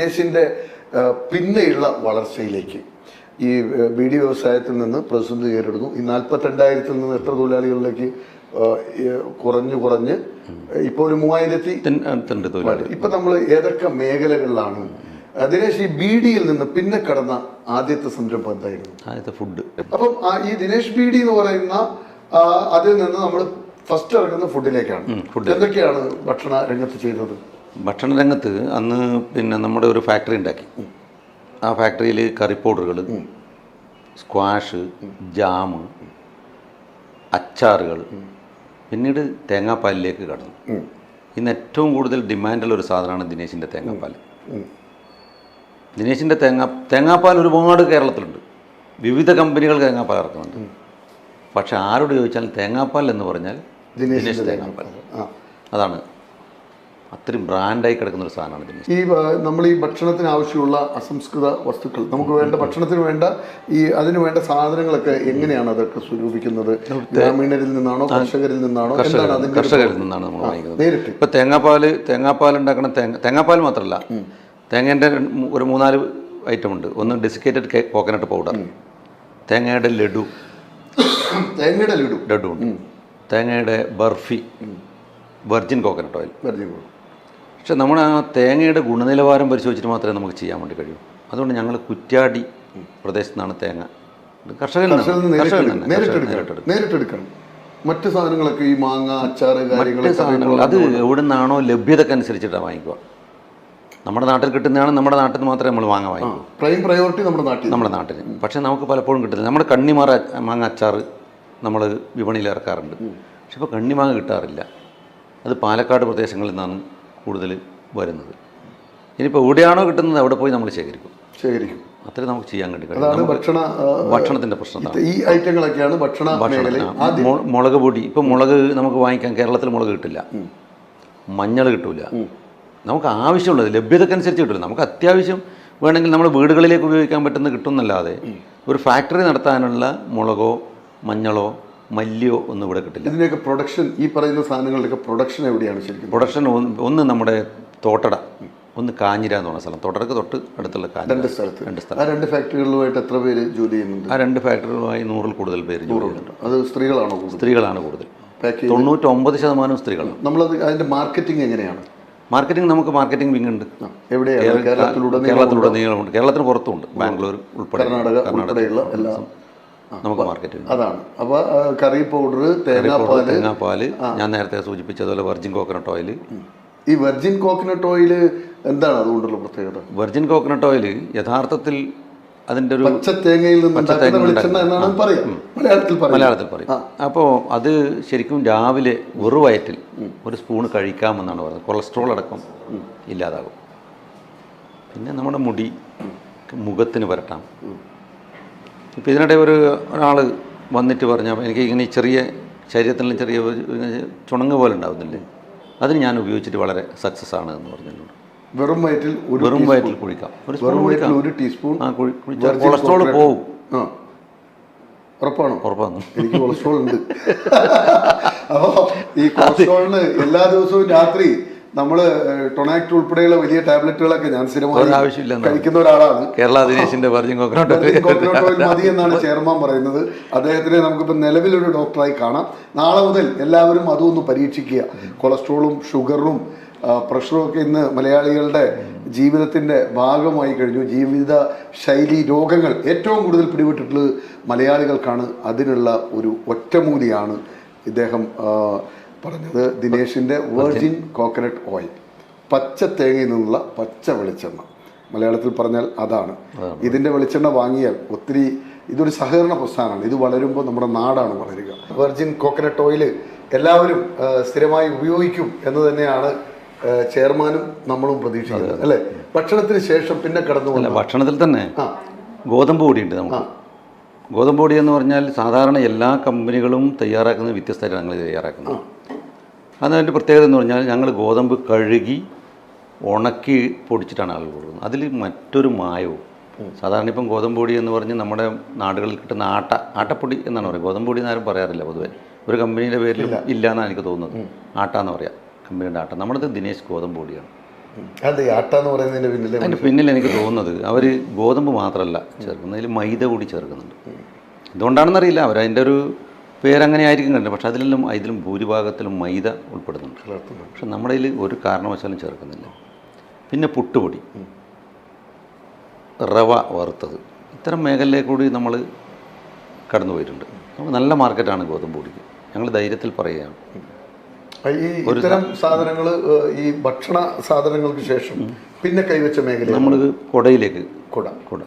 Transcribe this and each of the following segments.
ദേശിന്റെ പിന്നെയുള്ള വളർച്ചയിലേക്ക്. ഈ ബീഡി വ്യവസായത്തിൽ നിന്ന് പ്രതിസന്ധി നേരിടുന്നു. ഈ നാൽപ്പത്തിരണ്ടായിരത്തിൽ നിന്ന് എത്ര തൊഴിലാളികളിലേക്ക് കുറഞ്ഞു കുറഞ്ഞ് ഇപ്പോൾ ഒരു മൂവായിരത്തി ഇപ്പൊ നമ്മൾ ഏതൊക്കെ മേഖലകളിലാണ്? ദിനേശ് ഈ ബീഡിയിൽ നിന്ന് പിന്നെ കടന്ന ആദ്യത്തെ സംരംഭം എന്തായിരുന്നു? ആദ്യത്തെ ഫുഡ്. അപ്പം ഈ ദിനേശ് ബീഡി എന്ന് പറയുന്ന അതിൽ നിന്ന് നമ്മൾ ഫസ്റ്റ് ഇറങ്ങുന്ന ഫുഡിലേക്കാണ്. എന്തൊക്കെയാണ് ഭക്ഷണ രംഗത്ത് ചെയ്തത്? ഭക്ഷണ രംഗത്ത് അന്ന് പിന്നെ നമ്മുടെ ഒരു ഫാക്ടറി ഉണ്ടാക്കി. ആ ഫാക്ടറിയിൽ കറി പൗഡറുകൾ സ്ക്വാഷ് ജാമ് അച്ചാറുകൾ പിന്നീട് തേങ്ങാപ്പാലിലേക്ക് കടന്നു. ഇന്ന് ഏറ്റവും കൂടുതൽ ഡിമാൻഡുള്ള ഒരു സാധനമാണ് ദിനേശിന്റെ തേങ്ങാപ്പാൽ. ദിനേശിന്റെ തേങ്ങാ തേങ്ങാപ്പാൽ ഒരുപാട് കേരളത്തിലുണ്ട്. വിവിധ കമ്പനികൾ തേങ്ങാപ്പാൽ ഇറക്കുന്നുണ്ട് പക്ഷെ ആരോട് ചോദിച്ചാൽ തേങ്ങാപ്പാൽ എന്ന് പറഞ്ഞാൽ ദിനേശ് തേങ്ങാപ്പാൽ. അതാണ്. അത്രയും ബ്രാൻഡായി കിടക്കുന്ന ഒരു സാധനമാണ് ഈ നമ്മൾ ഈ ഭക്ഷണത്തിന് ആവശ്യമുള്ള അസംസ്കൃത വസ്തുക്കൾ നമുക്ക് വേണ്ട ഭക്ഷണത്തിന് വേണ്ട ഈ അതിന് വേണ്ട സാധനങ്ങളൊക്കെ എങ്ങനെയാണ് അതൊക്കെ സ്വരൂപിക്കുന്നത്? ഗ്രാമീണരിൽ നിന്നാണോ കർഷകരിൽ നിന്നാണോ? കർഷകരിൽ നിന്നാണ്. നമ്മൾ വാങ്ങിക്കുന്നത്. നേരിട്ട്. ഇപ്പൊ തേങ്ങാപ്പാൽ തേങ്ങാപ്പാൽ ഉണ്ടാക്കണ തേങ്ങ തേങ്ങാപ്പാൽ മാത്രമല്ല തേങ്ങേന്റെ ഒരു മൂന്നാൽ ഐറ്റം ഉണ്ട്. ഒന്ന് ഡെസിക്കേറ്റഡ് കോക്കനട്ട് പൗഡർ തേങ്ങയുടെ ലഡു. തേങ്ങയുടെ ലഡു. ലഡു ഉണ്ട്. തേങ്ങയുടെ ബർഫി. വെർജിൻ കോക്കനട്ട് ഓയിൽ പരിചയം പക്ഷെ നമ്മൾ ആ തേങ്ങയുടെ ഗുണനിലവാരം പരിശോധിച്ചിട്ട് മാത്രമേ നമുക്ക് ചെയ്യാൻ വേണ്ടി കഴിയൂ. അതുകൊണ്ട് ഞങ്ങൾ കുറ്റ്യാടി പ്രദേശത്തു തേങ്ങ. കർഷകൻ കർഷകരിൽ കർഷകരിൽ നിന്ന് നിന്നാണ്. കർഷകരിൽ നേരിട്ട് നിന്ന്. നേരിട്ട് എടുക്കണം നേരിട്ട് എടുക്കണം മറ്റു സാധനങ്ങളൊക്കെ ഈ മാങ്ങ അച്ചാറ് സാധനങ്ങൾ അത് എവിടെ നിന്നാണോ ലഭ്യതക്ക് അനുസരിച്ചിട്ടാണ് വാങ്ങിക്കുക. നമ്മുടെ നാട്ടിൽ കിട്ടുന്നതാണ് നമ്മുടെ നാട്ടിൽ നിന്ന് മാത്രമേ നമ്മൾ വാങ്ങാൻ വാങ്ങിക്കൂ. പ്രൈം പ്രയോറിറ്റി നമ്മുടെ നാട്ടിൽ നമ്മുടെ നാട്ടിൽ പക്ഷേ നമുക്ക് പലപ്പോഴും കിട്ടുന്നില്ല. നമ്മുടെ കണ്ണിമാറ മാങ്ങ അച്ചാർ നമ്മൾ വിപണിയിൽ ഇറക്കാറുണ്ട്. പക്ഷെ ഇപ്പോൾ കണ്ണിമാങ്ങ കിട്ടാറില്ല. അത് പാലക്കാട് പ്രദേശങ്ങളിൽ നിന്നാണ് കൂടുതൽ വരുന്നത്. ഇനിയിപ്പോൾ എവിടെയാണോ കിട്ടുന്നത് അവിടെ പോയി നമ്മൾ ശേഖരിക്കും. ശേഖരിക്കും. അത്രേ നമുക്ക് ചെയ്യാൻ അതാണ് ഭക്ഷണ ഭക്ഷണത്തിന്റെ ഭക്ഷണത്തിന്റെ പ്രശ്നം ഈ ഐറ്റങ്ങളൊക്കെയാണ് ഭക്ഷണ മുളക് പൊടി. ഇപ്പം മുളക് നമുക്ക് വാങ്ങിക്കാൻ കേരളത്തിൽ മുളക് കിട്ടില്ല. മഞ്ഞൾ കിട്ടില്ല നമുക്ക് ആവശ്യമുള്ളത് ലഭ്യതക്കനുസരിച്ച് കിട്ടില്ല നമുക്ക് അത്യാവശ്യം വേണമെങ്കിൽ നമ്മൾ വീടുകളിലേക്ക് ഉപയോഗിക്കാൻ പറ്റുന്ന കിട്ടുന്നല്ലാതെ ഒരു ഫാക്ടറി നടത്താനുള്ള മുളകോ മഞ്ഞളോ മല്ലിയോ ഒന്നും ഇവിടെ കിട്ടില്ല. ഇതിന്റെയൊക്കെ പ്രൊഡക്ഷൻ ഈ പറയുന്ന സാധനങ്ങളുടെയൊക്കെ പ്രൊഡക്ഷൻ എവിടെയാണ് ശരിക്കും? പ്രൊഡക്ഷൻ ഒന്ന് ഒന്ന് നമ്മുടെ തോട്ടട. ഒന്ന് കാഞ്ഞിര എന്ന് പറഞ്ഞ സ്ഥലം. തോട്ടടക്ക് തൊട്ട് അടുത്തുള്ള കാഞ്ഞിര. രണ്ട് സ്ഥലത്ത്. രണ്ട് സ്ഥലം. ആ രണ്ട് ഫാക്ടറികളുമായിട്ട് എത്ര പേര് ജോലി ചെയ്യുന്നുണ്ട്? ആ രണ്ട് ഫാക്ടറികളുമായി നൂറിൽ കൂടുതൽ പേര് ജോലി ചെയ്യുന്നുണ്ട്. അത് സ്ത്രീകളാണോ കൂടുതൽ? സ്ത്രീകളാണ് കൂടുതൽ. തൊണ്ണൂറ്റൊമ്പത് ശതമാനം സ്ത്രീകളാണ്. നമ്മളത് അതിന്റെ മാർക്കറ്റിംഗ് എങ്ങനെയാണ്? മാർക്കറ്റിംഗ് നമുക്ക് മാർക്കറ്റിംഗ് വിങ് ഉണ്ട്. എവിടെയാണ്? കേരളത്തിലൂടെ കേരളത്തിലൂടെ നീളമുണ്ട് കേരളത്തിന് പുറത്തുണ്ട്. ബാംഗ്ലൂർ ഉൾപ്പെടെ. കർണാടക ഉൾപ്പെടെയുള്ള എല്ലാ നമുക്ക് മാർക്കറ്റ് അതാണ്. അപ്പോൾ കറി പൗഡർ തേങ്ങാപ്പാൽ തേങ്ങാപ്പാൽ ഞാൻ നേരത്തെ സൂചിപ്പിച്ചതുപോലെ വെർജിൻ കോക്കനട്ട് ഓയിൽ ഈ വെർജിൻ കോക്കനട്ട് ഓയിൽ എന്താണ് അതുകൊണ്ടുള്ള പ്രത്യേകത? വെർജിൻ കോക്കനട്ട് ഓയിൽ യഥാർത്ഥത്തിൽ അതിന്റെ ഒരു പച്ച തേങ്ങയിൽ നിന്ന് ഉണ്ടാക്കുന്ന എന്നാണ് പറയാം. മലയാളത്തിൽ പറയാം. അപ്പോൾ അത് ശരിക്കും രാവിലെ വെറുവയറ്റിൽ ഒരു സ്പൂൺ കഴിക്കാമെന്നാണ് പറയുന്നത്. കൊളസ്ട്രോൾ അടക്കം ഇല്ലാതാകും. പിന്നെ നമ്മുടെ മുടി മുഖത്തിന് പുരട്ടാം. ഇപ്പം ഇതിനിടെ ഒരു ഒരാൾ വന്നിട്ട് പറഞ്ഞാൽ എനിക്ക് ഇങ്ങനെ ചെറിയ ശരീരത്തിൽ ചെറിയ ചുണങ്ങ പോലെ ഉണ്ടാവുന്നില്ലേ അതിന് ഞാൻ ഉപയോഗിച്ചിട്ട് വളരെ സക്സസ് ആണ് എന്ന് പറഞ്ഞിട്ടുണ്ട്. വെറും വയറ്റിൽ ഒരു വെറും വയറ്റിൽ കുഴിക്കാം ഒരു വെറും വയറ്റിൽ ഒരു ടീസ്പൂൺ ആ കുഴി കുഴിച്ചാൽ കൊളസ്ട്രോൾ പോവും. ആ. ഉറപ്പാണോ? ഉറപ്പാണ്. എനിക്ക് കൊളസ്ട്രോൾ ഉണ്ട്. അപ്പോൾ ഈ കൊളസ്ട്രോളിന് എല്ലാ ദിവസവും രാത്രി നമ്മൾ ടൊണാക്ട് ഉൾപ്പെടെയുള്ള വലിയ ടാബ്ലറ്റുകളൊക്കെ ഞാൻ സ്ഥിരമായി. കഴിക്കുന്ന ഒരാളാണ്. കേരള ദിനേശിന്റെ മതി എന്നാണ് ചെയർമാൻ പറയുന്നത്. അദ്ദേഹത്തിനെ നമുക്കിപ്പോൾ നിലവിലൊരു ഡോക്ടറായി കാണാം. നാളെ മുതൽ എല്ലാവരും അതും ഒന്ന് പരീക്ഷിക്കുക. കൊളസ്ട്രോളും ഷുഗറും പ്രഷറും ഒക്കെ ഇന്ന് മലയാളികളുടെ ജീവിതത്തിന്റെ ഭാഗമായി കഴിഞ്ഞു. ജീവിത ശൈലി രോഗങ്ങൾ ഏറ്റവും കൂടുതൽ പിടിപെട്ടിട്ടുള്ളത് മലയാളികൾക്കാണ്. അതിനുള്ള ഒരു ഒറ്റമൂലിയാണ് ഇദ്ദേഹം പറഞ്ഞത് ദിനേഷിന്റെ വെർജിൻ കോക്കനട്ട് ഓയിൽ പച്ച തേങ്ങയിൽ നിന്നുള്ള പച്ച വെളിച്ചെണ്ണ. മലയാളത്തിൽ പറഞ്ഞാൽ അതാണ്. ഇതിന്റെ വെളിച്ചെണ്ണ വാങ്ങിയാൽ ഒത്തിരി ഇതൊരു സഹകരണ പ്രസ്ഥാനമാണ്. ഇത് വളരുമ്പോൾ നമ്മുടെ നാടാണ് വളരുക. വെർജിൻ കോക്കനട്ട് ഓയിൽ എല്ലാവരും സ്ഥിരമായി ഉപയോഗിക്കും എന്ന് തന്നെയാണ് ചെയർമാനും നമ്മളും പ്രതീക്ഷിക്കുന്നത് അല്ലേ? ഭക്ഷണത്തിന് ശേഷം പിന്നെ കടന്നു പോകുന്നത് ഭക്ഷണത്തിൽ തന്നെ ഗോതമ്പ് പൊടിയുണ്ട് നമുക്ക്. ഗോതമ്പ് പൊടി എന്ന് പറഞ്ഞാൽ സാധാരണ എല്ലാ കമ്പനികളും തയ്യാറാക്കുന്നത് വ്യത്യസ്തമായിട്ടാണ് ഞങ്ങൾ തയ്യാറാക്കുന്നത്. അതിന്റെ പ്രത്യേകത എന്ന് പറഞ്ഞാൽ ഞങ്ങൾ ഗോതമ്പ് കഴുകി ഉണക്കി പൊടിച്ചിട്ടാണ് ആളുകൾ കൊടുക്കുന്നത്. അതിൽ മറ്റൊരു മായവും. സാധാരണ ഇപ്പം ഗോതമ്പ് പൊടി എന്ന് പറഞ്ഞ് നമ്മുടെ നാടുകളിൽ കിട്ടുന്ന ആട്ട ആട്ടപ്പൊടി എന്നാണ് പറയുക. ഗോതമ്പ് പൊടി എന്നാരും പറയാറില്ല പൊതുവെ. ഒരു കമ്പനിയുടെ പേരിൽ ഇല്ല. എന്നാണ് എനിക്ക് തോന്നുന്നത്. ആട്ട എന്ന് പറയാം. കമ്പനിയുടെ ആട്ട. നമ്മുടേത് ദിനേശ് ഗോതമ്പ് പൊടിയാണ്. അതിന്റെ പിന്നിൽ എനിക്ക് തോന്നുന്നത് അവർ ഗോതമ്പ് മാത്രമല്ല ചേർക്കുന്നത്. അതിൽ മൈദ കൂടി ചേർക്കുന്നുണ്ട്. എന്തുകൊണ്ടാണെന്നറിയില്ല. അവർ അതിന്റെ ഒരു പേരങ്ങനെ ആയിരിക്കും കണ്ടത് പക്ഷേ അതിലെല്ലാം ഇതിലും ഭൂരിഭാഗത്തിലും മൈദ ഉൾപ്പെടുന്നുണ്ട്. പക്ഷെ നമ്മുടെ ഇതിൽ ഒരു കാരണവശാലും ചേർക്കുന്നില്ല. പിന്നെ പുട്ടുപൊടി. റവ വറുത്തത്. ഇത്തരം മേഖലയിലേക്ക് കൂടി നമ്മൾ കടന്നു പോയിട്ടുണ്ട്. നമുക്ക് നല്ല മാർക്കറ്റാണ് ഗോതമ്പ് പൊടിക്ക് ഞങ്ങൾ ധൈര്യത്തിൽ പറയുകയാണ്. ഈ ഇത്തരം സാധനങ്ങൾ ഈ ഭക്ഷണ സാധനങ്ങൾക്ക് ശേഷം പിന്നെ കൈവച്ച മേഖല നമ്മൾ കുടയിലേക്ക് കുട. കുട.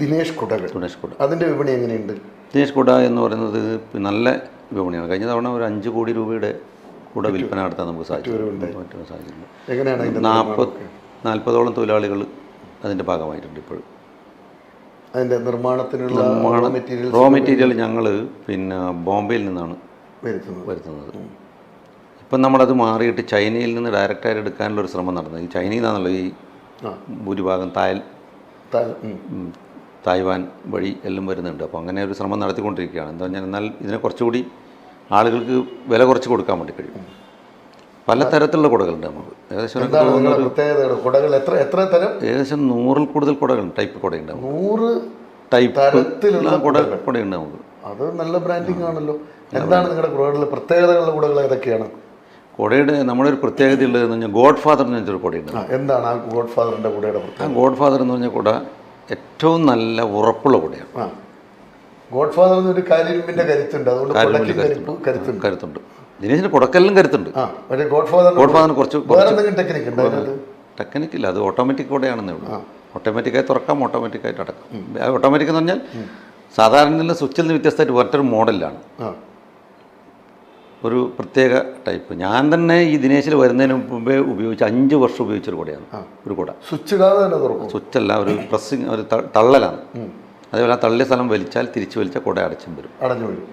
ദിനേശ് കുടകൾ ദിനേഷ് കുട അതിന്റെ വിപണി എങ്ങനെയുണ്ട്? ദിനേഷ് കുട എന്ന് പറയുന്നത് നല്ല വിപണിയാണ്. കഴിഞ്ഞ തവണ ഒരു അഞ്ച് കോടി രൂപയുടെ കുട വിൽപ്പന നടത്താൻ നമുക്ക് സാധിച്ചു പറ്റുന്ന സാഹചര്യം എങ്ങനെയാണ് അതിന്റെ നാൽപ്പത് നാൽപ്പതോളം തൊഴിലാളികൾ അതിന്റെ ഭാഗമായിട്ടുണ്ട് ഇപ്പോൾ അതിന്റെ നിർമ്മാണത്തിനുള്ള നിർമ്മാണ മെറ്റീരിയൽ റോ മെറ്റീരിയൽ ഞങ്ങൾ പിന്നെ ബോംബെയിൽ നിന്നാണ് വരുത്തുന്നത്. വരുത്തുന്നത്. ഇപ്പം നമ്മളത് മാറിയിട്ട് ചൈനയിൽ നിന്ന് ഡയറക്റ്റായിട്ട് എടുക്കാനുള്ള ഒരു ശ്രമം നടന്നത് ഈ ചൈനയിൽ നിന്നാണല്ലോ ഈ ഭൂരിഭാഗം തായൽ തായ്വാൻ വഴി എല്ലാം വരുന്നുണ്ട്. അപ്പോൾ അങ്ങനെ ഒരു ശ്രമം നടത്തിക്കൊണ്ടിരിക്കുകയാണ്. എന്താ പറഞ്ഞാൽ എന്നാൽ ഇതിനെ കുറച്ചുകൂടി ആളുകൾക്ക് വില കുറച്ച് കൊടുക്കാൻ വേണ്ടി കഴിയും. പലതരത്തിലുള്ള കുടകളുണ്ട് നമുക്ക്. ഏകദേശം കുടകൾ എത്ര എത്ര തരം? ഏകദേശം നൂറിൽ കൂടുതൽ കുടകളുണ്ട് ടൈപ്പ് കുടയുണ്ട് നൂറ് ടൈപ്പ് തരത്തിലുള്ള കുട കുടയുണ്ട് നമുക്ക്. അത് നല്ല ബ്രാൻഡിങ് ആണല്ലോ. എന്താണ് നിങ്ങളുടെ കുടകളിലെ പ്രത്യേകതകളുടെ കുടകൾ ഏതൊക്കെയാണ്? കുടയുടെ നമ്മുടെ ഒരു പ്രത്യേകത ഉള്ളതെന്ന് പറഞ്ഞാൽ ഗോഡ് ഫാദർ എന്ന് വെച്ചൊരു കുടയുണ്ട്. എന്താണ് ആ ഗോഡ് ഫാദറിന്റെ കുടയുടെ പ്രത്യേകത? ഗോഡ് ഫാദർ എന്ന് പറഞ്ഞ കുട ഏറ്റവും നല്ല ഉറപ്പുള്ള കൂടെയാണ്. ഗോഡ് ഫാദർ എന്നൊരു കരിമ്പിന്റെ കരുത്തുണ്ട്. അതുകൊണ്ട് കരുത്തുണ്ട്. കരുത്തുണ്ട്. ദിനേശിന്റെ കുടക്കെല്ലാം കരുത്തുണ്ട്. ഗോഡ് ഫാദർ ഗോഡ് ഫാദറിന് കുറച്ച് ടെക്നിക്ക് ടെക്നിക്കില്ല അത് ഓട്ടോമാറ്റിക് കൂടെയാണെന്നേ ഉള്ളൂ. ഓട്ടോമാറ്റിക്കായി തുറക്കാം ഓട്ടോമാറ്റിക്കായിട്ട് അടക്കാം. ഓട്ടോമാറ്റിക് എന്ന് പറഞ്ഞാൽ സാധാരണ സ്വിച്ചിൽ നിന്ന് വ്യത്യസ്തമായിട്ട് മറ്റൊരു മോഡലാണ് ഒരു പ്രത്യേക ടൈപ്പ്. ഞാൻ തന്നെ ഈ ദിനേശിൽ വരുന്നതിന് മുമ്പേ ഉപയോഗിച്ച് അഞ്ച് വർഷം ഉപയോഗിച്ചൊരു കുടയാണ്. ഒരു കുട. സ്വിച്ച് ഇടാതെ തന്നെ തുറക്കും. സ്വിച്ചല്ല ഒരു പ്രസ്സിങ് ഒരു തള്ളലാണ്. അതേപോലെ ആ തള്ളിയ സ്ഥലം വലിച്ചാൽ തിരിച്ച് വലിച്ചാൽ കുട അടച്ചും വരും. അടഞ്ഞു വരും.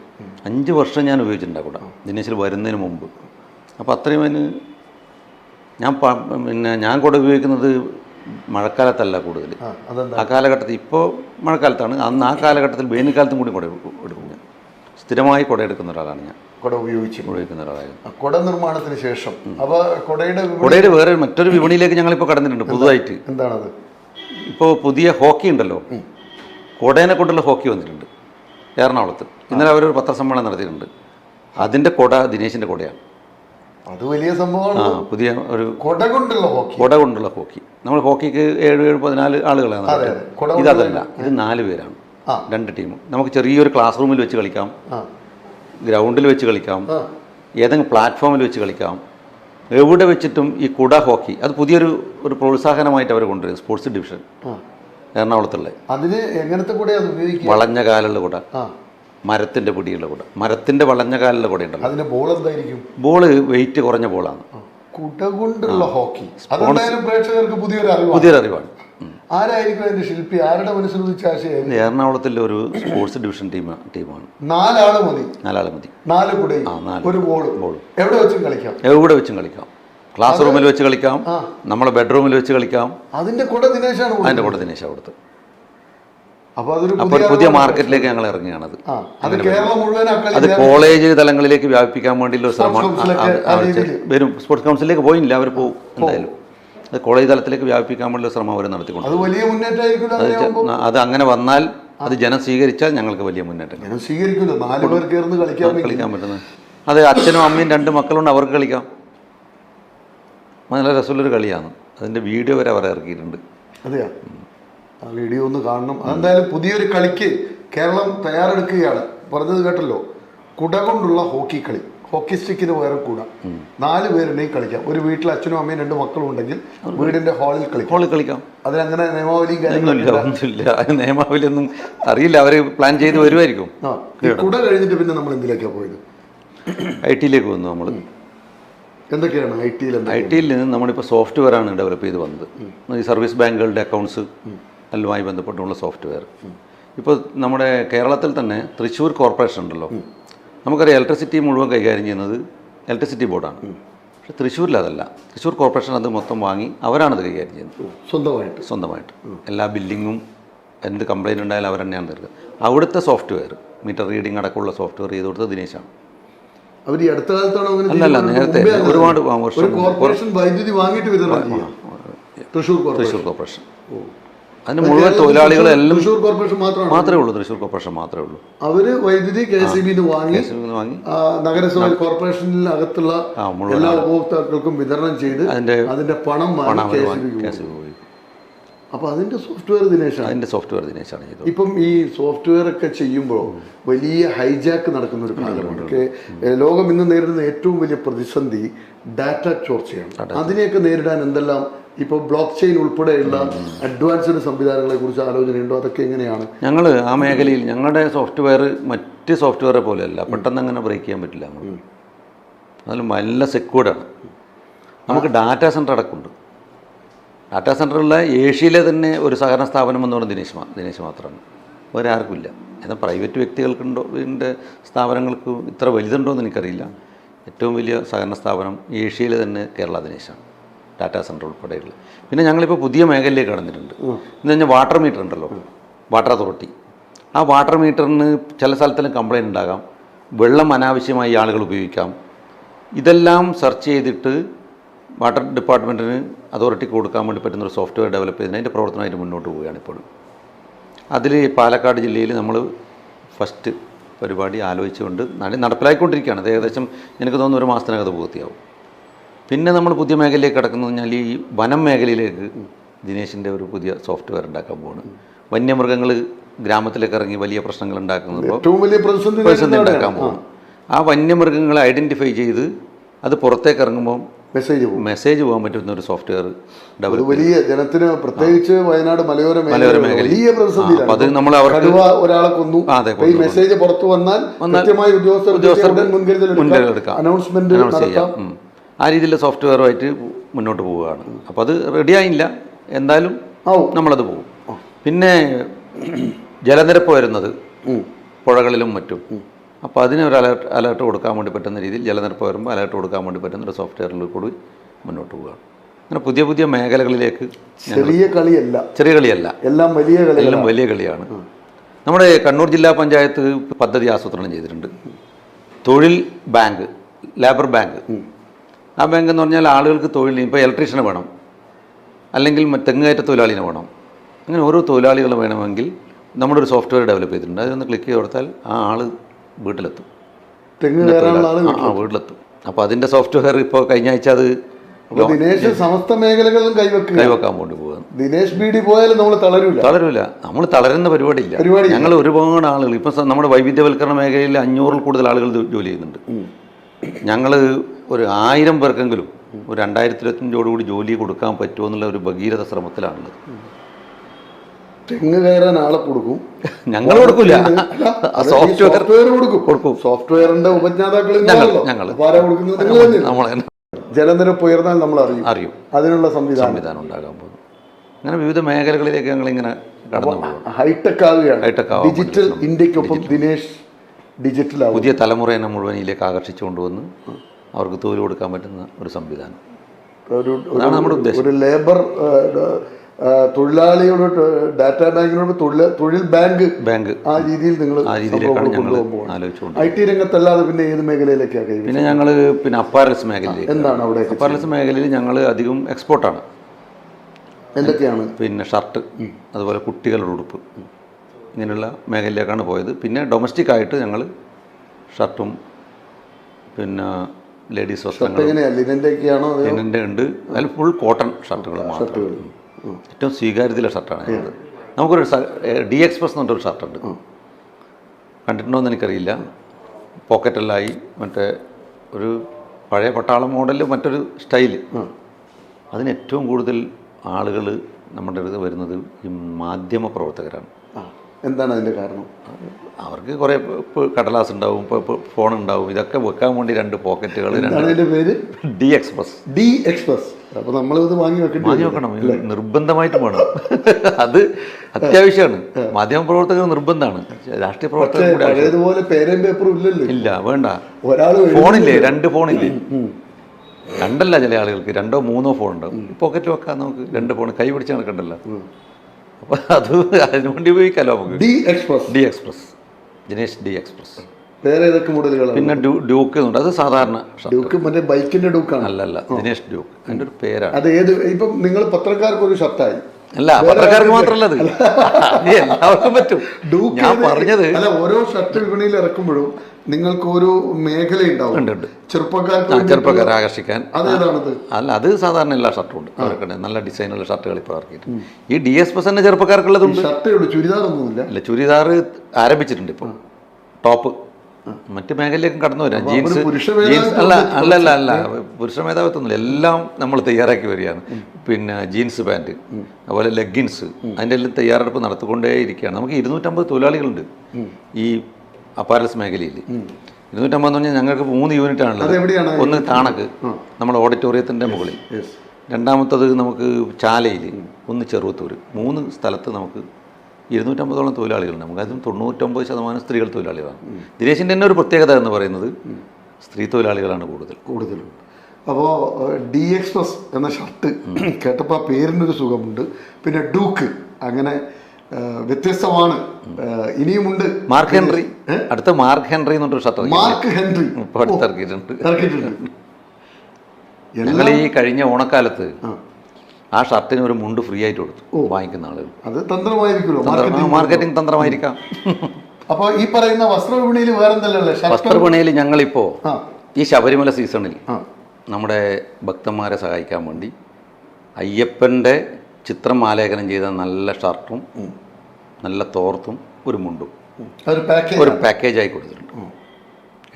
അഞ്ച് വർഷം ഞാൻ ഉപയോഗിച്ചിട്ടുണ്ട് ആ കുട. ദിനേശിൽ വരുന്നതിന് മുമ്പ്. അപ്പോൾ അത്രയും അതിന് ഞാൻ പിന്നെ ഞാൻ കുട ഉപയോഗിക്കുന്നത് മഴക്കാലത്തല്ല കൂടുതൽ ആ കാലഘട്ടത്തിൽ ഇപ്പോൾ മഴക്കാലത്താണ്. അന്ന് ആ കാലഘട്ടത്തിൽ വേനൽക്കാലത്തും കൂടി കുട എടുക്കും എടുക്കും ഞാൻ. സ്ഥിരമായി കുട എടുക്കുന്ന ഒരാളാണ് ഞാൻ. കുട ഉപയോഗിച്ച്. ഉപയോഗിക്കുന്ന ഒരാളായിരുന്നു. കുട നിർമ്മാണത്തിന് ശേഷം. അപ്പൊ കുടയുടെ കുടയുടെ വേറെ മറ്റൊരു വിപണിയിലേക്ക് ഞങ്ങളിപ്പോൾ കടന്നിട്ടുണ്ട് പുതുതായിട്ട്. എന്താണത്? ഇപ്പോൾ പുതിയ ഹോക്കി ഉണ്ടല്ലോ. കുടേനെ കൊണ്ടുള്ള ഹോക്കി വന്നിട്ടുണ്ട് എറണാകുളത്ത്. ഇന്നലെ അവരൊരു പത്രസമ്മേളനം നടത്തിയിട്ടുണ്ട്. അതിന്റെ കുട ദിനേശിന്റെ കുടയാണ്. അത് വലിയ സംഭവമാണ്. ആ പുതിയ ഒരു കുട കൊണ്ടുള്ള ഹോക്കി. കുട കൊണ്ടുള്ള ഹോക്കി. നമ്മൾ ഹോക്കിക്ക് ഏഴ് ഏഴ് പതിനാല് ആളുകളാണ് ഇതല്ല ഇത് നാല് പേരാണ്. രണ്ട് ടീം നമുക്ക് ചെറിയൊരു ക്ലാസ് റൂമിൽ വെച്ച് കളിക്കാം. ഗ്രൗണ്ടിൽ വെച്ച് കളിക്കാം. ഏതെങ്കിലും പ്ലാറ്റ്ഫോമിൽ വെച്ച് കളിക്കാം. എവിടെ വെച്ചിട്ടും ഈ കുട ഹോക്കി അത് പുതിയൊരു ഒരു പ്രോത്സാഹനമായിട്ട് അവർ കൊണ്ടുവരും. സ്പോർട്സ് ഡിവിഷൻ എറണാകുളത്തുള്ള. അതിന് എങ്ങനത്തെ കൂടെയാണ് ഉപയോഗിക്കുക? വളഞ്ഞ കാലുള്ള കുട. ആ. മരത്തിന്റെ പൊടിയുള്ള കുട. മരത്തിന്റെ വളഞ്ഞ കാലുള്ള കുട ഉണ്ടല്ലോ അതിന്റെ ബോൾ എന്തായിരിക്കും? ബോൾ വെയിറ്റ് കുറഞ്ഞ ബോളാണ് കുട കൊണ്ടുള്ള ഹോക്കി. പ്രേക്ഷകർക്ക് പുതിയൊരു അറിവാണ്. ആരായിരിക്കും അതിന്റെ ശില്പി? ആരുടെ മനസ്സിൽ ഉദിച്ച ആശയായിരുന്നു എറണാകുളത്തിലെ ഒരു സ്പോർട്സ് ഡിവിഷൻ ടീം ടീമാണ്. നാലാൾ മതി. നാലാൾ മതി. നാല് കൂടെ. ഒരു ബോൾ. ബോൾ. എവിടെ വെച്ചും കളിക്കാം? എവിടെ വെച്ചും കളിക്കാം? ക്ലാസ് റൂമിൽ വെച്ച് കളിക്കാം. നമ്മുടെ നമ്മളെ ബെഡ്റൂമിൽ വെച്ച് കളിക്കാം. അതിന്റെ കൂടെ ദിനേശാണ് അതിന്റെ കൂടെ ദിനേശ് അതൊരു അപ്പോൾ പുതിയ മാർക്കറ്റിലേക്ക് ഞങ്ങൾ ഇറങ്ങിയാണ് അത് അത് കോളേജ് തലങ്ങളിലേക്ക് വ്യാപിപ്പിക്കാൻ വേണ്ടിയുള്ള ശ്രമമാണ്. വരും. സ്പോർട്സ് കൗൺസിലേക്ക് പോയില്ല. അവർ പോകും എന്തായാലും. അത് കോളേജ് തലത്തിലേക്ക് വ്യാപിപ്പിക്കാൻ വേണ്ടിയുള്ള ശ്രമം അവർ നടത്തിക്കൊണ്ട് അത് വലിയ മുന്നേറ്റമായിരിക്കും അത് അങ്ങനെ വന്നാൽ അത് ജനം സ്വീകരിച്ചാൽ ഞങ്ങൾക്ക് വലിയ മുന്നേറ്റം ഞാൻ സ്വീകരിക്കില്ല. നാല് പേർ ചേർന്ന് കളിക്കാൻ വേണ്ടി കളിക്കാൻ പറ്റുന്നത്. അത് അച്ഛനും അമ്മയും രണ്ട് മക്കളുണ്ട് അവർക്ക് കളിക്കാം. നല്ല രസമുള്ളൊരു കളിയാണ്. അതിന്റെ വീഡിയോ വരെ അവർ ഇറക്കിയിട്ടുണ്ട്. അതെയാ? ആ വീഡിയോ ഒന്ന് കാണണം. അതെന്തായാലും പുതിയൊരു കളിക്ക് കേരളം തയ്യാറെടുക്കുകയാണ്. പറഞ്ഞത് കേട്ടല്ലോ. കുട കൊണ്ടുള്ള ഹോക്കി കളി. ഹോക്കി സ്റ്റിക്കിന് വേറെ കൂടാം. നാല് പേരുണ്ടെങ്കിൽ കളിക്കാം. ഒരു വീട്ടിൽ അച്ഛനും അമ്മയും രണ്ട് മക്കളും ഉണ്ടെങ്കിൽ വീടിന്റെ ഹാളിൽ കളിക്കാം. ഹാളിൽ കളിക്കാം. അതിനങ്ങനെ നിയമാവലി ഒന്നുമില്ല ഒന്നുമില്ല. അത് അറിയില്ല. അവർ പ്ലാൻ ചെയ്ത് വരുമായിരിക്കും. കൂടെ കഴിഞ്ഞിട്ട് പിന്നെ നമ്മൾ എന്തിലേക്കാണ് പോയത്? ഐ ടിയിലേക്ക് വന്നു നമ്മൾ. എന്തൊക്കെയാണ് ഐ ടിയിൽ ഐ ടിയിൽ നിന്ന് നമ്മളിപ്പോൾ സോഫ്റ്റ്വെയർ ആണ് ഡെവലപ്പ് ചെയ്ത് വന്നത്. ഈ സർവീസ് ബാങ്കുകളുടെ അക്കൗണ്ട്സ് എല്ലാമായി ബന്ധപ്പെട്ടുള്ള സോഫ്റ്റ്വെയർ. ഇപ്പോൾ നമ്മുടെ കേരളത്തിൽ തന്നെ തൃശ്ശൂർ കോർപ്പറേഷൻ ഉണ്ടല്ലോ. നമുക്കറിയാം ഇലക്ട്രിസിറ്റി മുഴുവൻ കൈകാര്യം ചെയ്യുന്നത് ഇലക്ട്രിസിറ്റി ബോർഡാണ് പക്ഷേ തൃശ്ശൂരിൽ അതല്ല. തൃശ്ശൂർ കോർപ്പറേഷൻ അത് മൊത്തം വാങ്ങി അവരാണത് കൈകാര്യം ചെയ്യുന്നത്. സ്വന്തമായിട്ട്. സ്വന്തമായിട്ട്. എല്ലാ ബില്ലിങ്ങും എന്ത് കംപ്ലയിന്റ് ഉണ്ടായാലും അവർ തന്നെയാണ് തീർക്കുക അവിടുത്തെ സോഫ്റ്റ്വെയർ മീറ്റർ റീഡിംഗ് അടക്കമുള്ള സോഫ്റ്റ്വെയർ ചെയ്ത് കൊടുത്തത് ദിനേശാണ്. അവർ ഈ അടുത്ത കാലത്താണ് അല്ലല്ല, നേരത്തെ. ഒരുപാട് വർഷം കോർപ്പറേഷൻ വൈദ്യുതി വാങ്ങിയിട്ട് വിതരണം തൃശ്ശൂർ കോർപ്പറേഷൻ അതിന് മുഴുവൻ തൊഴിലാളികളെല്ലാം തൃശ്ശൂർ കോർപ്പറേഷൻ മാത്രമാണ്. മാത്രമേ ഉള്ളൂ തൃശ്ശൂർ കോർപ്പറേഷൻ മാത്രമേ ഉള്ളൂ. അവർ വൈദ്യുതി കെ എസ് ബിന്ന് വാങ്ങി വാങ്ങി. നഗരസഭ കോർപ്പറേഷനിൽ അകത്തുള്ള എല്ലാ ഉപഭോക്താക്കൾക്കും വിതരണം ചെയ്ത് അതിന്റെ അതിന്റെ പണം വാങ്ങി കെ എസ് വാങ്ങി ബിക്ക് കേസ് അപ്പൊ അതിന്റെ സോഫ്റ്റ്വെയർ ദിനേശാണ്. അതിന്റെ സോഫ്റ്റ്വെയർ ദിനേശാണ് ചെയ്തത്. ഇപ്പം ഈ സോഫ്റ്റ്വെയർ ഒക്കെ ചെയ്യുമ്പോൾ വലിയ ഹൈജാക്ക് നടക്കുന്ന ഒരു കാലമാണ്. ലോകം ഇന്ന് നേരിടുന്ന ഏറ്റവും വലിയ പ്രതിസന്ധി ഡാറ്റ ചോർച്ചയാണ്. അതിനെയൊക്കെ നേരിടാൻ എന്തെല്ലാം ഇപ്പോൾ ബ്ലോക്ക് ചെയിൻ ഉൾപ്പെടെയുള്ള അഡ്വാൻസ്ഡ് സംവിധാനങ്ങളെ കുറിച്ച് ആലോചനയുണ്ടോ? അതൊക്കെ എങ്ങനെയാണ്? ഞങ്ങൾ ആ മേഖലയിൽ ഞങ്ങളുടെ സോഫ്റ്റ്വെയർ മറ്റ് സോഫ്റ്റ്വെയറെ പോലെയല്ല. പെട്ടെന്ന് അങ്ങനെ ബ്രേക്ക് ചെയ്യാൻ പറ്റില്ല നമ്മൾ അതിൽ നല്ല സെക്യൂർഡാണ് നമുക്ക് ഡാറ്റാ സെന്റർ അടക്കമുണ്ട്. ഡാറ്റാ സെന്ററുള്ള ഏഷ്യയിലെ തന്നെ ഒരു സഹകരണ സ്ഥാപനം എന്ന് പറയുന്നത് ദിനേശ് ദിനേശ് മാത്രമാണ്. വേറെ ആർക്കുമില്ല എന്നാൽ പ്രൈവറ്റ് വ്യക്തികൾക്കുണ്ടോ ഇതിന്റെ സ്ഥാപനങ്ങൾക്ക് ഇത്ര വലുതുണ്ടോ എന്ന് എനിക്കറിയില്ല. ഏറ്റവും വലിയ സഹകരണ സ്ഥാപനം ഏഷ്യയിലെ തന്നെ കേരള ദിനേശാണ്. ഡാറ്റാ സെന്റർ ഉൾപ്പെടെയുള്ള പിന്നെ ഞങ്ങളിപ്പോൾ പുതിയ മേഖലയിലേക്ക് കടന്നിട്ടുണ്ട്. എന്ന് കഴിഞ്ഞാൽ വാട്ടർ മീറ്റർ ഉണ്ടല്ലോ. വാട്ടർ അതോറിറ്റി ആ വാട്ടർ മീറ്ററിന് ചില സ്ഥലത്തിലും കംപ്ലൈന്റ് ഉണ്ടാകാം. വെള്ളം അനാവശ്യമായി ആളുകൾ ഉപയോഗിക്കാം. ഇതെല്ലാം സെർച്ച് ചെയ്തിട്ട് വാട്ടർ ഡിപ്പാർട്ട്മെന്റിന് അതോറിറ്റിക്ക് കൊടുക്കാൻ വേണ്ടി പറ്റുന്ന ഒരു സോഫ്റ്റ്വെയർ ഡെവലപ്പ് ചെയ്തതിന് അതിന്റെ പ്രവർത്തനമായിട്ട് മുന്നോട്ട് പോവുകയാണ് ഇപ്പോഴും. അതിൽ പാലക്കാട് ജില്ലയിൽ നമ്മൾ ഫസ്റ്റ് പരിപാടി ആലോചിച്ചുകൊണ്ട് നട നടപ്പിലാക്കിക്കൊണ്ടിരിക്കുകയാണ്. അത് ഏകദേശം എനിക്ക് തോന്നുന്നു ഒരു മാസത്തിനകത്ത് പൂർത്തിയാവും. പിന്നെ നമ്മൾ പുതിയ മേഖലയിലേക്ക് കിടക്കുന്നു പറഞ്ഞാൽ ഈ വനം മേഖലയിലേക്ക് ദിനേശിന്റെ ഒരു പുതിയ സോഫ്റ്റ്വെയർ ഉണ്ടാക്കാൻ പോവാണ്. വന്യമൃഗങ്ങൾ ഗ്രാമത്തിലേക്ക് ഇറങ്ങി വലിയ പ്രശ്നങ്ങൾ ഉണ്ടാക്കുന്നപ്പോൾ ഏറ്റവും വലിയ പ്രതിസന്ധി ഉണ്ടാക്കാൻ പോകും ആ വന്യമൃഗങ്ങളെ ഐഡന്റിഫൈ ചെയ്ത് അത് പുറത്തേക്ക് ഇറങ്ങുമ്പോൾ മെസ്സേജ് പോകും മെസ്സേജ് പോകാൻ പറ്റുന്ന ഒരു സോഫ്റ്റ്വെയർ ഡെവലപ്പ് വലിയ ജനത്തിന് പ്രത്യേകിച്ച് വയനാട് മലയോര മലയോര മേഖല മേഖലയിൽ. വലിയ പ്രതിസന്ധിയിലാണ്. അത് നമ്മൾ അവർക്ക് ഒരാളെ കൊന്നു. അതെ, ഈ മെസ്സേജ് പുറത്തു വന്നാൽ കൃത്യമായി ഉദ്യോഗസ്ഥർ മുൻകരുതൽ എടുക്കാം. അനൗൺസ്മെന്റ് ചെയ്യാം. നടത്താം. ആ രീതിയിലുള്ള സോഫ്റ്റ്വെയറുമായിട്ട് മുന്നോട്ട് പോവുകയാണ്. അപ്പോൾ അത് റെഡി ആയില്ല. എന്തായാലും ആവും. നമ്മളത് പോകും. പിന്നെ ജലനിരപ്പ് വരുന്നത് പുഴകളിലും മറ്റും. അപ്പോൾ അതിന് ഒരു അലേർട്ട് അലേർട്ട് കൊടുക്കാൻ വേണ്ടി പറ്റുന്ന രീതിയിൽ ജലനിരപ്പ് വരുമ്പോൾ അലേർട്ട് കൊടുക്കാൻ വേണ്ടി പറ്റുന്ന ഒരു സോഫ്റ്റ്വെയറിൽ കൂടി മുന്നോട്ട് പോവുകയാണ്. അങ്ങനെ പുതിയ പുതിയ മേഖലകളിലേക്ക് ചെറിയ കളിയല്ല. ചെറിയ കളിയല്ല. എല്ലാം വലിയ കളി എല്ലാം വലിയ കളിയാണ്. നമ്മുടെ കണ്ണൂർ ജില്ലാ പഞ്ചായത്ത് പദ്ധതി ആസൂത്രണം ചെയ്തിട്ടുണ്ട്. തൊഴിൽ ബാങ്ക് ലേബർ ബാങ്ക്. ആ ബാങ്ക് എന്ന് പറഞ്ഞാൽ ആളുകൾക്ക് തൊഴിൽ ഇപ്പോൾ ഇലക്ട്രീഷ്യനെ വേണം. അല്ലെങ്കിൽ തെങ്ങുകയറ്റ തൊഴിലാളിനെ വേണം. അങ്ങനെ ഓരോ തൊഴിലാളികൾ വേണമെങ്കിൽ നമ്മുടെ ഒരു സോഫ്റ്റ്വെയർ ഡെവലപ്പ് ചെയ്തിട്ടുണ്ട്. അതൊന്ന് ക്ലിക്ക് ചെയ്ത് കൊടുത്താൽ ആ ആൾ വീട്ടിലെത്തും. ആ, വീട്ടിലെത്തും. അപ്പോൾ അതിന്റെ സോഫ്റ്റ്വെയർ ഇപ്പോൾ കഴിഞ്ഞ ആഴ്ച അത് ദിനേശ് സമസ്ത മേഖലകളിലും കൈവെക്കുക. കൈവക്കാൻ വേണ്ടി പോവുകയാണ്. ദിനേശ് ബി ഡി പോയാലും നമ്മൾ തളരില്ല തളരില്ല നമ്മൾ തളരുന്ന പരിപാടിയില്ല. ഞങ്ങൾ ഒരുപാട് ആളുകൾ ഇപ്പം നമ്മുടെ വൈവിധ്യവൽക്കരണ മേഖലയിൽ അഞ്ഞൂറിൽ കൂടുതൽ ആളുകൾ ജോലി ചെയ്യുന്നുണ്ട്. ഞങ്ങൾ ഒരു ആയിരം പേർക്കെങ്കിലും ഒരു രണ്ടായിരത്തി ഇരുപത്തഞ്ചോടുകൂടി ജോലി കൊടുക്കാൻ പറ്റുമോ എന്നുള്ള ഒരു ഭഗീരഥ ശ്രമത്തിലാണുള്ളത്. തെങ്ങ് കയറാൻ ആളെ കൊടുക്കും. ഞങ്ങൾ കൊടുക്കില്ല സോഫ്റ്റ്വെയർ കൊടുക്കും. കൊടുക്കും. സോഫ്റ്റ്വെയറിന്റെ ഉപജ്ഞാതാക്കൾ ഞങ്ങൾ ജലനിരപ്പ് ഉയർന്നാൽ നമ്മൾ അറിയും. അറിയും. അതിനുള്ള സംവിധാനം. സംവിധാനം ഉണ്ടാകാൻ പോകും. അങ്ങനെ വിവിധ മേഖലകളിലേക്ക് ഞങ്ങൾ ഇങ്ങനെ ഹൈടെക് ആവുകയാണ്. ഡിജിറ്റൽ ഇന്ത്യക്കൊപ്പം ദിനേശ് ഡിജിറ്റൽ പുതിയ തലമുറയെ മുഴുവൻ ഇതിലേക്ക് ആകർഷിച്ചു കൊണ്ടുവന്ന് അവർക്ക് തൊഴിൽ കൊടുക്കാൻ പറ്റുന്ന ഒരു സംവിധാനം. ഒരു. ഒരു ലേബർ തൊഴിലാളികളുടെ ഡാറ്റാ ബാങ്കിനോട് തൊഴിൽ തൊഴിൽ ബാങ്ക് ബാങ്ക്. ആ രീതിയിൽ നിങ്ങൾ ആ രീതിയിലേക്കാണ് ഐ ടി രംഗത്തല്ലാതെ പിന്നെ ഏത് മേഖലയിലേക്കാണ് പിന്നെ ഞങ്ങൾ പിന്നെ അപ്പാരൽസ് മേഖലയിൽ എന്താണ് അവിടെ അപ്പാരൽസ് മേഖലയിൽ ഞങ്ങൾ അധികം എക്സ്പോർട്ടാണ് എന്തൊക്കെയാണ്? പിന്നെ ഷർട്ട് അതുപോലെ കുട്ടികളുടെ ഉടുപ്പ്. ഇങ്ങനെയുള്ള മേഖലയിലേക്കാണ് പോയത്. പിന്നെ ഡൊമസ്റ്റിക് ആയിട്ട് ഞങ്ങൾ ഷർട്ടും പിന്നെ ലേഡീസ് ലിനന്റെ ഉണ്ട്. അതിൽ ഫുൾ കോട്ടൺ ഷർട്ടുകൾ മാത്രം. ഏറ്റവും സ്വീകാര്യതയുള്ള ഷർട്ടാണ് ഞങ്ങൾ നമുക്കൊരു ഡി എക്സ്പ്രസ് എന്ന് പറഞ്ഞൊരു ഷർട്ടുണ്ട്. കണ്ടിട്ടുണ്ടോ എന്ന് എനിക്കറിയില്ല. പോക്കറ്റെല്ലായി മറ്റേ ഒരു പഴയ പട്ടാള മോഡൽ മറ്റൊരു സ്റ്റൈൽ അതിന് ഏറ്റവും കൂടുതൽ ആളുകൾ നമ്മുടെ അടുത്ത് വരുന്നത് ഈ മാധ്യമ പ്രവർത്തകരാണ്. എന്താണ് അതിന്റെ കാരണം? അവർക്ക് കുറേ കടലാസ് ഉണ്ടാവും ഫോൺ ഉണ്ടാവും ഇതൊക്കെ വെക്കാൻ വേണ്ടി രണ്ട് പോക്കറ്റുകൾ അതിന്റെ പേര്? ഡി എക്സ്പ്രസ് ഡി എക്സ്പ്രസ് അപ്പൊ നമ്മളിത് വാങ്ങി വെക്കണം വാങ്ങി. വെക്കണം. ഇത് നിർബന്ധമായിട്ടും വേണം. അത് അത്യാവശ്യമാണ്. മാധ്യമ പ്രവർത്തകർ നിർബന്ധമാണ്. രാഷ്ട്രീയ പ്രവർത്തകർ. പേരും പേപ്പറും ഇല്ലല്ലോ. ഇല്ല വേണ്ട. ഒരാൾ ഫോണില്ലേ? രണ്ട് ഫോണില്ലേ? രണ്ടല്ല ചില ആളുകൾക്ക്. രണ്ടോ മൂന്നോ ഫോൺ ഉണ്ടാവും പോക്കറ്റ് വെക്കാൻ നമുക്ക് രണ്ട് ഫോൺ. കൈ പിടിച്ച് നടക്കണ്ടല്ലോ. അപ്പോൾ അത് അതിനുവേണ്ടി ഉപയോഗിക്കാമല്ലോ നമുക്ക്? D express. D express. Dinesh D express. വേറെ ഏതൊക്കെ മോഡലുകളാണ്? പിന്നെ ഡ്യൂ ഡ്യൂക്ക് എന്നുണ്ട്. അത് സാധാരണ ഡ്യൂക്ക് മറ്റേ ബൈക്കിന്റെ ഡ്യൂക്കാണ്. അല്ലല്ല ദിനേശ് ഡ്യൂക്ക്. അതിന്റെ ഒരു പേരാണ്. അത് ഏത് ഇപ്പം നിങ്ങൾ പത്രക്കാർക്ക് ഒരു ഷർട്ടായി. അല്ല പത്രക്കാർക്ക് മാത്രമല്ല അത്. എല്ലാവർക്കും പറ്റും. ഞാൻ പറഞ്ഞത് അല്ല ഓരോ ഷർട്ട് വിപണിയിൽ ഇറക്കുമ്പോഴും നിങ്ങൾക്ക് ഒരു മേഖല ഉണ്ടാവും ഉണ്ട്, ഉണ്ട്. ചെറുപ്പക്കാർക്ക് ചെറുപ്പക്കാരെ ആകർഷിക്കാൻ. അല്ല അത് സാധാരണ എല്ലാ ഷർട്ടും ഉണ്ട്. നല്ല ഡിസൈനുള്ള ഷർട്ടുകൾ ഇപ്പോൾ ഇറക്കിയിട്ടുണ്ട് ഈ ഡി എസ് ബസ് തന്നെ ചെറുപ്പക്കാർക്കുള്ളതുണ്ട് ഷർട്ടേ ഉള്ളൂ ചുരിദാർ ഒന്നുമില്ല അല്ല ചുരിദാർ ആരംഭിച്ചിട്ടുണ്ട് ഇപ്പോൾ ടോപ്പ്. മറ്റു മേഖലയിലേക്കും കടന്നു വരാം. ജീൻസ് ജീൻസ് അല്ല അല്ല അല്ല അല്ല. പുരുഷ മേധാവിത്വമൊന്നുമില്ല. എല്ലാം നമ്മൾ തയ്യാറാക്കി വരികയാണ്. പിന്നെ ജീൻസ് പാന്റ് അതുപോലെ ലെഗിൻസ് അതിന്റെ എല്ലാം തയ്യാറെടുപ്പ് നടത്തിക്കൊണ്ടേ ഇരിക്കുകയാണ് നമുക്ക് ഇരുന്നൂറ്റമ്പത് തൊഴിലാളികളുണ്ട് ഈ അപ്പാരൽസ് മേഖലയിൽ. ഇരുന്നൂറ്റമ്പത് പറഞ്ഞാൽ ഞങ്ങൾക്ക് മൂന്ന് യൂണിറ്റ് ആണുള്ളത് ഒന്ന് താണക്ക് നമ്മുടെ ഓഡിറ്റോറിയത്തിന്റെ മുകളിൽ. രണ്ടാമത്തത് നമുക്ക് ചാലയിൽ ഒന്ന് ചെറുവത്തൂർ മൂന്ന് സ്ഥലത്ത് നമുക്ക് ഇരുന്നൂറ്റമ്പതോളം തൊഴിലാളികളുണ്ട് നമുക്ക് അതും തൊണ്ണൂറ്റൊമ്പത് ശതമാനം സ്ത്രീകൾ തൊഴിലാളികളാണ്. ദിനേശിന്റെ തന്നെ ഒരു പ്രത്യേകത എന്ന് പറയുന്നത് സ്ത്രീ തൊഴിലാളികളാണ് കൂടുതൽ. കൂടുതലും. അപ്പോൾ ഡി എക്സ്പ്രസ് എന്ന ഷർട്ട് കേട്ടപ്പോൾ ആ പേരിനൊരു സുഖമുണ്ട്. പിന്നെ ഡൂക്ക് അങ്ങനെ വ്യത്യസ്തമാണ്. ഇനിയുമുണ്ട്. Mark Henry. അടുത്ത മാർക്ക് ഹെൻറി എന്നൊരു ഷർട്ട് മാർക്ക് ഹെൻറി. ഇറക്കിയിട്ടുണ്ട് ഞങ്ങൾ ഈ കഴിഞ്ഞ ഓണക്കാലത്ത് ആ ഷർട്ടിന് ഒരു മുണ്ട് ഫ്രീ ആയിട്ട് കൊടുത്തു വാങ്ങിക്കുന്ന ആളുകൾ. അത് തന്ത്രമായിരിക്കുമല്ലോ. മാർക്കറ്റിംഗ്. തന്ത്രമായിരിക്കാം. അപ്പോൾ ഈ പറയുന്ന വസ്ത്രവിപണിയിൽ വേറെ വസ്ത്രവിപണിയിൽ ഞങ്ങളിപ്പോൾ ഈ ശബരിമല സീസണിൽ നമ്മുടെ ഭക്തന്മാരെ സഹായിക്കാൻ വേണ്ടി അയ്യപ്പന്റെ ചിത്രം ആലേഖനം ചെയ്ത നല്ല ഷർട്ടും നല്ല തോർത്തും ഒരു മുണ്ടും. ഒരു പാക്കേജ് ഒരു പാക്കേജായി കൊടുത്തിട്ടുണ്ട്.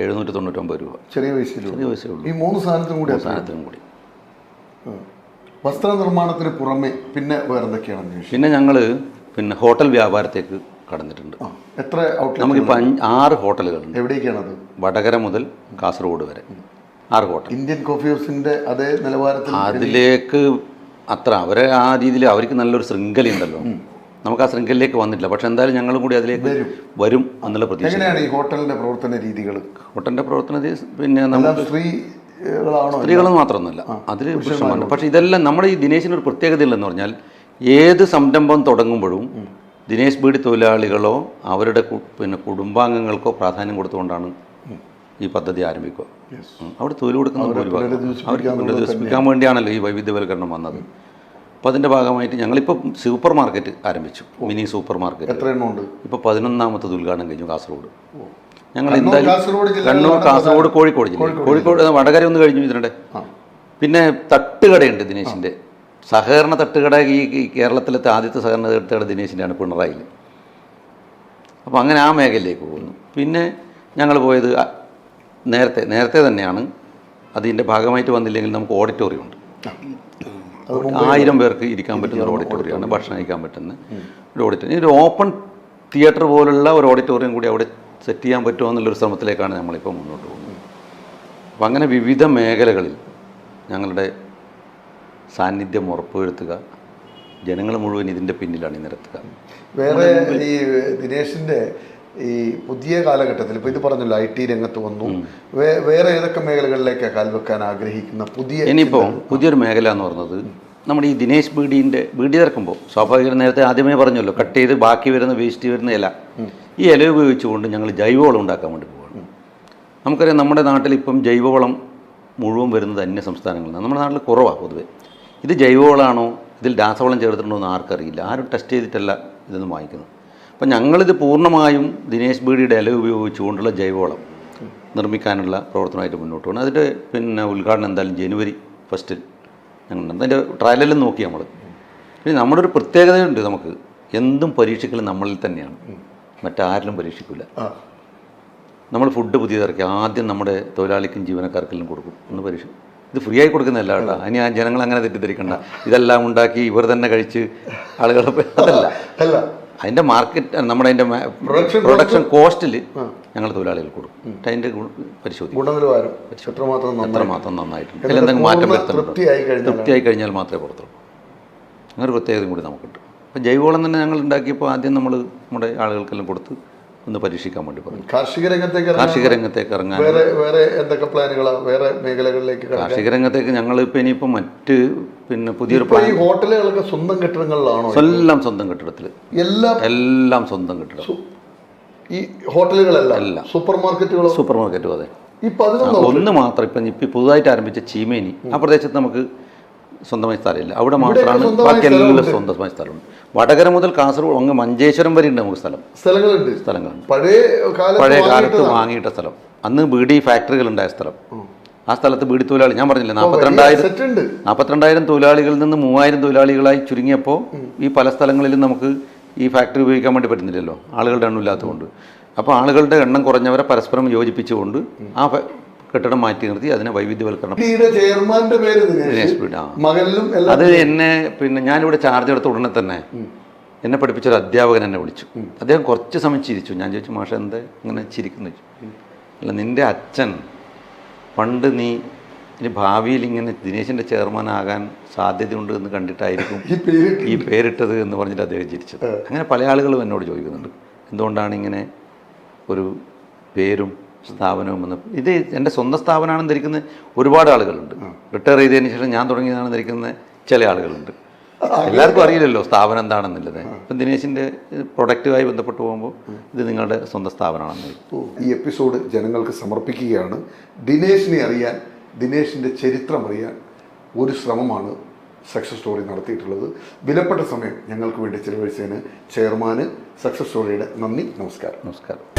എഴുന്നൂറ്റി തൊണ്ണൂറ്റൊമ്പത് രൂപ. ചെറിയ പൈസ ചെറിയ പൈസ ഈ മൂന്ന് സാധനത്തിനും കൂടി? സാധനത്തിനും കൂടി. ആ. വസ്ത്ര നിർമ്മാണത്തിന് പുറമെ പിന്നെ വേറെ എന്തൊക്കെയാണ് പിന്നെ ഞങ്ങൾ പിന്നെ ഹോട്ടൽ വ്യാപാരത്തേക്ക് കടന്നിട്ടുണ്ട്. എത്ര നമുക്കിപ്പോൾ ആറ് ഹോട്ടലുകളുണ്ട്. അത് വടകര മുതൽ കാസർഗോഡ് വരെ. ആറ് ഹോട്ടൽ. ഇന്ത്യൻ കോഫി ഹൗസിന്റെ അതേ നിലവാരത്തിൽ അതിലേക്ക് അത്ര അവരെ ആ രീതിയിൽ അവർക്ക് നല്ലൊരു ശൃംഖലയുണ്ടല്ലോ നമുക്ക് ആ ശൃംഖലയിലേക്ക് വന്നിട്ടില്ല. പക്ഷെ എന്തായാലും ഞങ്ങളും കൂടി അതിലേക്ക് വരും. എന്നുള്ള പ്രതീക്ഷ എങ്ങനെയാണ് ഈ ഹോട്ടലിന്റെ പ്രവർത്തന രീതികൾ ഹോട്ടലിന്റെ രീതി പിന്നെ നമ്മൾ എല്ലാം സ്ത്രീകളാണോ സ്ത്രീകൾ മാത്രമൊന്നുമല്ല. അതിൽ പുരുഷന്മാരുണ്ട്. പക്ഷേ ഇതെല്ലാം നമ്മുടെ ഈ ദിനേശിന് ഒരു പ്രത്യേകത ഇല്ലെന്ന് പറഞ്ഞാൽ ഏത് സംരംഭം തുടങ്ങുമ്പോഴും ദിനേശ് ബീഡി തൊഴിലാളികളോ അവരുടെ പിന്നെ കുടുംബാംഗങ്ങൾക്കോ പ്രാധാന്യം കൊടുത്തുകൊണ്ടാണ് ഈ പദ്ധതി ആരംഭിക്കുക. അവിടെ തൊഴിൽ കൊടുക്കുന്ന അവർക്ക് പുനരധിവസിപ്പിക്കാൻ വേണ്ടിയാണല്ലോ ഈ വൈവിധ്യവൽക്കരണം വന്നത്. അപ്പോൾ അതിന്റെ ഭാഗമായിട്ട് ഞങ്ങളിപ്പോൾ സൂപ്പർ മാർക്കറ്റ് ആരംഭിച്ചു. Mini supermarket. എത്ര എണ്ണം ഉണ്ട് ഇപ്പോൾ പതിനൊന്നാമത്തത് ഉദ്ഘാടനം കഴിഞ്ഞു കാസർഗോഡ്. ഞങ്ങൾ എന്തായാലും കണ്ണൂർ കാസർഗോഡ് കോഴിക്കോട് ജില്ല കോഴിക്കോട് വടകര ഒന്ന് കഴിഞ്ഞു ഇതിനിടെ. പിന്നെ തട്ടുകടയുണ്ട് ദിനേശിന്റെ. സഹകരണ തട്ടുകട ഈ ഈ കേരളത്തിലത്തെ ആദ്യത്തെ സഹകരണ തട്ടുകട ദിനേശിന്റെയാണ് പിണറായിൽ അപ്പോൾ അങ്ങനെ ആ മേഖലയിലേക്ക് പോകുന്നു. പിന്നെ ഞങ്ങൾ പോയത് നേരത്തെ നേരത്തെ തന്നെയാണ് അതിന്റെ ഭാഗമായിട്ട് വന്നില്ലെങ്കിൽ നമുക്ക് ഓഡിറ്റോറിയം ഉണ്ട്. ആയിരം പേർക്ക് ഇരിക്കാൻ പറ്റുന്ന ഒരു ഓഡിറ്റോറിയമാണ് ഭക്ഷണം കഴിക്കാൻ പറ്റുന്ന ഒരു ഓഡിറ്റോറിയം. ഒരു ഓപ്പൺ തിയേറ്റർ പോലുള്ള ഒരു ഓഡിറ്റോറിയം കൂടി അവിടെ സെറ്റ് ചെയ്യാൻ പറ്റുമോ എന്നുള്ളൊരു ശ്രമത്തിലേക്കാണ് നമ്മളിപ്പോൾ മുന്നോട്ട് പോകുന്നത്. അപ്പം അങ്ങനെ വിവിധ മേഖലകളിൽ ഞങ്ങളുടെ സാന്നിധ്യം ഉറപ്പുവരുത്തുക ജനങ്ങൾ മുഴുവൻ ഇതിന്റെ പിന്നിലാണ് നിരത്തുക. വേറെ ഈ ദിനേശിന്റെ ഈ പുതിയ കാലഘട്ടത്തിൽ ഇപ്പോൾ ഇത് പറഞ്ഞല്ലോ ഐ ടി രംഗത്ത് വന്നു. വേറെ ഏതൊക്കെ മേഖലകളിലേക്കാണ് കാൽവെക്കാൻ ആഗ്രഹിക്കുന്ന പുതിയ ഇനിയിപ്പോൾ പുതിയൊരു മേഖല എന്ന് പറയുന്നത് നമ്മുടെ ഈ ദിനേശ് ബീഡീന്റെ ബീഡി തിറക്കുമ്പോൾ സ്വാഭാവികം നേരത്തെ ആദ്യമേ പറഞ്ഞല്ലോ കട്ട് ചെയ്ത് ബാക്കി വരുന്ന വേസ്റ്റ് വരുന്ന ഇല. ഈ ഇല ഉപയോഗിച്ചുകൊണ്ട് ഞങ്ങൾ ജൈവവളം ഉണ്ടാക്കാൻ വേണ്ടി പോവുകയാണ്. നമുക്കറിയാം നമ്മുടെ നാട്ടിൽ ഇപ്പം ജൈവവളം മുഴുവൻ വരുന്നത് അന്യ സംസ്ഥാനങ്ങളിൽ നിന്ന് നമ്മുടെ നാട്ടിൽ കുറവാണ് പൊതുവെ. ഇത് ജൈവവളമാണോ ഇതിൽ രാസവളം ചേർത്തിട്ടുണ്ടോ എന്ന് ആർക്കറിയില്ല. ആരും ടെസ്റ്റ് ചെയ്തിട്ടല്ല ഇതൊന്നും വാങ്ങിക്കുന്നത്. അപ്പം ഞങ്ങളിത് പൂർണമായും ദിനേശ് ബീഡിയുടെ ഇല ഉപയോഗിച്ചുകൊണ്ടുള്ള ജൈവവളം നിർമ്മിക്കാനുള്ള പ്രവർത്തനമായിട്ട് മുന്നോട്ട് പോകണം അതിന്റെ പിന്നെ ഉദ്ഘാടനം എന്തായാലും ജനുവരി ഫസ്റ്റിൽ ഞങ്ങൾ അതിന്റെ ട്രയലെല്ലാം നോക്കി നമ്മൾ പിന്നെ നമ്മുടെ ഒരു പ്രത്യേകതയുണ്ട് നമുക്ക്. എന്തും പരീക്ഷിക്കൽ നമ്മളിൽ തന്നെയാണ്. മറ്റാരിലും പരീക്ഷിക്കില്ല നമ്മൾ ഫുഡ് പുതിയതിറക്കി ആദ്യം നമ്മുടെ തൊഴിലാളിക്കും ജീവനക്കാർക്കെല്ലാം കൊടുക്കും. ഒന്ന് പരീക്ഷ ഇത് ഫ്രീ ആയി കൊടുക്കുന്നതല്ല കേട്ടോ. ഇനി ആ ജനങ്ങൾ അങ്ങനെ തെറ്റിദ്ധരിക്കണ്ട. ഇതെല്ലാം ഉണ്ടാക്കി ഇവർ തന്നെ കഴിച്ച് ആളുകളെ അതല്ല. അതിന്റെ മാർക്കറ്റ് നമ്മുടെ അതിന്റെ പ്രൊഡക്ഷൻ കോസ്റ്റിൽ ഞങ്ങൾ തൊഴിലാളികൾ കൊടുക്കും. അതിന്റെ പരിശോധിക്കും. ഗുണനിലവാരം എത്രമാത്രം നന്നായി? എത്രമാത്രം നന്നായിട്ടുണ്ട്. അതിലെന്തെങ്കിലും മാറ്റം വരുത്തുന്നുണ്ട് തൃപ്തിയായി കഴിഞ്ഞാൽ മാത്രമേ പുറത്തുള്ളൂ. അങ്ങനെ ഒരു പ്രത്യേകതയും കൂടി നമുക്കുണ്ട്. അപ്പോൾ ജൈവവളം തന്നെ ഞങ്ങൾ ഉണ്ടാക്കിയപ്പോൾ ആദ്യം നമ്മൾ നമ്മുടെ ആളുകൾക്കെല്ലാം കൊടുത്ത് ഒന്ന് പരീക്ഷിക്കാൻ വേണ്ടി പറഞ്ഞു. കാർഷിക രംഗത്തേക്ക് കാർഷിക രംഗത്തേക്ക് ഇറങ്ങാൻ. വേറെ വേറെ എന്തൊക്കെ പ്ലാനുകളാണ് വേറെ മേഖലകളിലേക്ക് കാർഷിക രംഗത്തേക്ക് ഞങ്ങൾ ഇപ്പം ഇനിയിപ്പോൾ മറ്റ് പിന്നെ പുതിയൊരു പ്ലാൻ ഹോട്ടലുകളൊക്കെ സ്വന്തം കെട്ടിടങ്ങളിലാണോ എല്ലാം സ്വന്തം കെട്ടിടത്തിൽ എല്ലാം എല്ലാം സ്വന്തം കെട്ടിടം. ഈ ഹോട്ടലുകളെല്ലാം? അല്ല. സൂപ്പർ മാർക്കറ്റുകൾ സൂപ്പർ മാർക്കറ്റും അതെ ഒന്ന് മാത്രം ഇപ്പം ഇപ്പം പുതുതായിട്ട് ആരംഭിച്ച ചീമേനി ആ പ്രദേശത്ത് നമുക്ക് സ്വന്തമായി സ്ഥലമില്ല. അവിടെ മാത്രമാണ് ബാക്കിയെല്ലാം ബാക്കി എല്ലാം സ്ഥലമുണ്ട്. സ്വന്തമായി സ്ഥലമുണ്ട്. വടകര മുതൽ കാസർഗോഡ് അങ്ങ് മഞ്ചേശ്വരം വരെ ഉണ്ട് നമുക്ക് സ്ഥലം. സ്ഥലങ്ങളുണ്ട്. സ്ഥലങ്ങളുണ്ട്. പഴയ കാലത്ത് പഴയ കാലത്ത് വാങ്ങിയിട്ടതാണ്. വാങ്ങിയിട്ട സ്ഥലം. അന്ന് ബീഡി ഫാക്ടറികൾ ഉണ്ടായ സ്ഥലം ആ സ്ഥലത്ത് ബീഡി തൊഴിലാളി ഞാൻ പറഞ്ഞില്ലേ നാൽപ്പത്തിരണ്ടായിരം നാൽപ്പത്തിരണ്ടായിരം തൊഴിലാളികളിൽ നിന്ന് മൂവായിരം തൊഴിലാളികളായി ചുരുങ്ങിയപ്പോൾ ഈ പല സ്ഥലങ്ങളിലും നമുക്ക് ഈ ഫാക്ടറി ഉപയോഗിക്കാൻ വേണ്ടി പറ്റുന്നില്ലല്ലോ. ആളുകളുടെ എണ്ണം ഇല്ലാത്തതുകൊണ്ട്. അപ്പോൾ ആളുകളുടെ എണ്ണം കുറഞ്ഞവരെ പരസ്പരം യോജിപ്പിച്ചുകൊണ്ട് ആ കെട്ടിടം മാറ്റി നിർത്തി അതിനെ വൈവിധ്യവൽക്കരണം. ചെയർമാന്റെ പേര് ദിനേശ് പീഠ. മകനിലും അത് എന്നെ പിന്നെ ഞാനിവിടെ ചാർജ് എടുത്ത ഉടനെ തന്നെ എന്നെ പഠിപ്പിച്ച ഒരു അധ്യാപകൻ എന്നെ വിളിച്ചു. അദ്ദേഹം കുറച്ച് സമയം ചിരിച്ചു. ഞാൻ ചോദിച്ചു മാഷ എന്താ ഇങ്ങനെ ചിരിക്കുന്നു? ചോദിച്ചു. അല്ല നിന്റെ അച്ഛൻ പണ്ട് നീ ഇനി ഭാവിയിൽ ഇങ്ങനെ ദിനേശിന്റെ ചെയർമാൻ ആകാൻ സാധ്യതയുണ്ട് എന്ന് കണ്ടിട്ടായിരിക്കും ഈ പേരിട്ടത്. എന്ന് പറഞ്ഞിട്ട് അദ്ദേഹം ചിരിച്ചത്. അങ്ങനെ പല ആളുകളും എന്നോട് ചോദിക്കുന്നുണ്ട്. എന്തുകൊണ്ടാണ് ഇങ്ങനെ ഒരു പേരും സ്ഥാപനവും വന്ന് ഇത് എന്റെ സ്വന്തം സ്ഥാപനമാണെന്ന് ധരിക്കുന്ന ഒരുപാട് ആളുകളുണ്ട്. റിട്ടയർ ചെയ്തതിന് ശേഷം ഞാൻ തുടങ്ങിയതാണെന്ന് ധരിക്കുന്ന ചില ആളുകളുണ്ട്. എല്ലാവർക്കും അറിയില്ലല്ലോ സ്ഥാപനം എന്താണെന്നുള്ളത്. ഇപ്പം ദിനേശിന്റെ പ്രൊഡക്റ്റുമായി ബന്ധപ്പെട്ട് പോകുമ്പോൾ ഇത് നിങ്ങളുടെ സ്വന്തം സ്ഥാപനമാണെന്ന് ഈ എപ്പിസോഡ് ജനങ്ങൾക്ക് സമർപ്പിക്കുകയാണ്. ദിനേശിനെ അറിയാൻ ദിനേശിന്റെ ചരിത്രം അറിയാൻ ഒരു ശ്രമമാണ് സക്സസ് സ്റ്റോറി നടത്തിയിട്ടുള്ളത്. വിലപ്പെട്ട സമയം ഞങ്ങൾക്ക് വേണ്ടി ചിലവഴിച്ചതിന് ചെയർമാന് സക്സസ് സ്റ്റോറിയുടെ നന്ദി നമസ്കാരം. നമസ്കാരം.